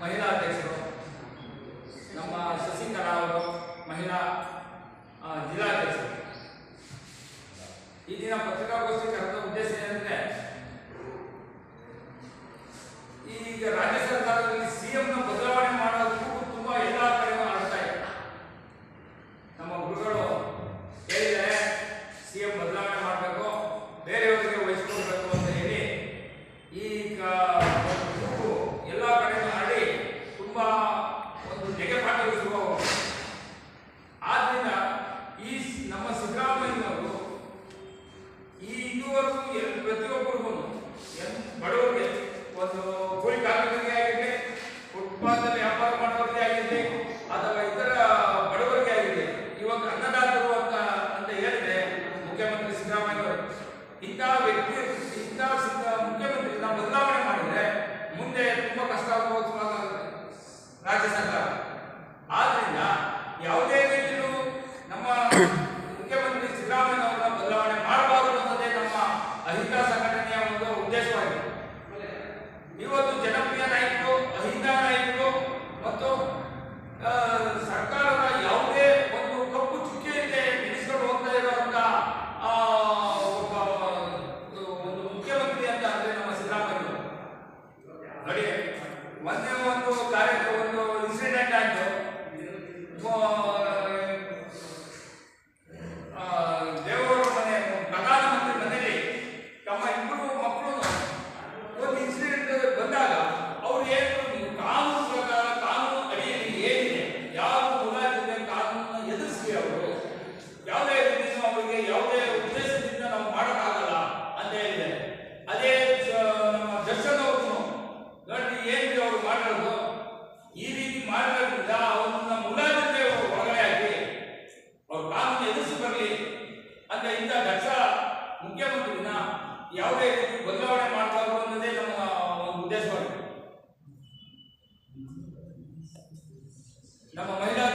ಮಹಿಳಾ ನಮ್ಮ ಶಶಿಕಲಾ ಮಹಿಳಾ ಜಿಲ್ಲಾಧ್ಯಕ್ಷರು ಈ ದಿನ ಪತ್ರಿಕಾಗೋಷ್ಠಿ ಉದ್ದೇಶ ಏನಂದ್ರೆ ಈಗ ರಾಜ್ಯ ಸರ್ಕಾರದಲ್ಲಿ ಸಿಎಂನ ಬದಲಾವಣೆ ಈಗ ಎಲ್ಲ ಕಡೆ ಮಾಡಿ ತುಂಬಾ ಒಂದು ನೆಗೆಪಾಠಗಳು ಶುರುವಾಗುತ್ತೆ ಆದ್ದರಿಂದ ಈ ನಮ್ಮ ಸಿದ್ದರಾಮಯ್ಯನವರು ಈ ಇದುವರೆಗೂ ಎಲ್ಲಿ ಪ್ರತಿಯೊಬ್ಬರಿಗೂ ಬಡವರಿಗೆ ಒಂದು ಕೂಲಿ ಕಾರ್ಮಿಕರಿಗೆ ಆಗಿರಲಿ ಫುಟ್ಪಾತಲ್ಲಿ ವ್ಯಾಪಾರ ಮಾಡೋರಿಗೆ ಆಗಿದೆ, ಅಥವಾ ಇತರ ಬಡವರಿಗೆ ಆಗಿದೆ. ಇವಾಗ ಅನ್ನದಾತರು ಅಂತ ಅಂತ ಹೇಳಿದ್ರೆ ಮುಖ್ಯಮಂತ್ರಿ ಸಿದ್ದರಾಮಯ್ಯವರು ಇಂತಹ ವ್ಯಕ್ತಿ, ಇಂತಹ ಸಿದ್ದ ಯಾವುದೇ ರೀತಿಯೂ ನಮ್ಮ ಯಾವುದೇ ರೀತಿ ಬದಲಾವಣೆ ಮಾಡಬಾರದು ಅನ್ನೋದೇ ನಮ್ಮ ಉದ್ದೇಶವಾಗಿದೆ ನಮ್ಮ ಮಹಿಳಾ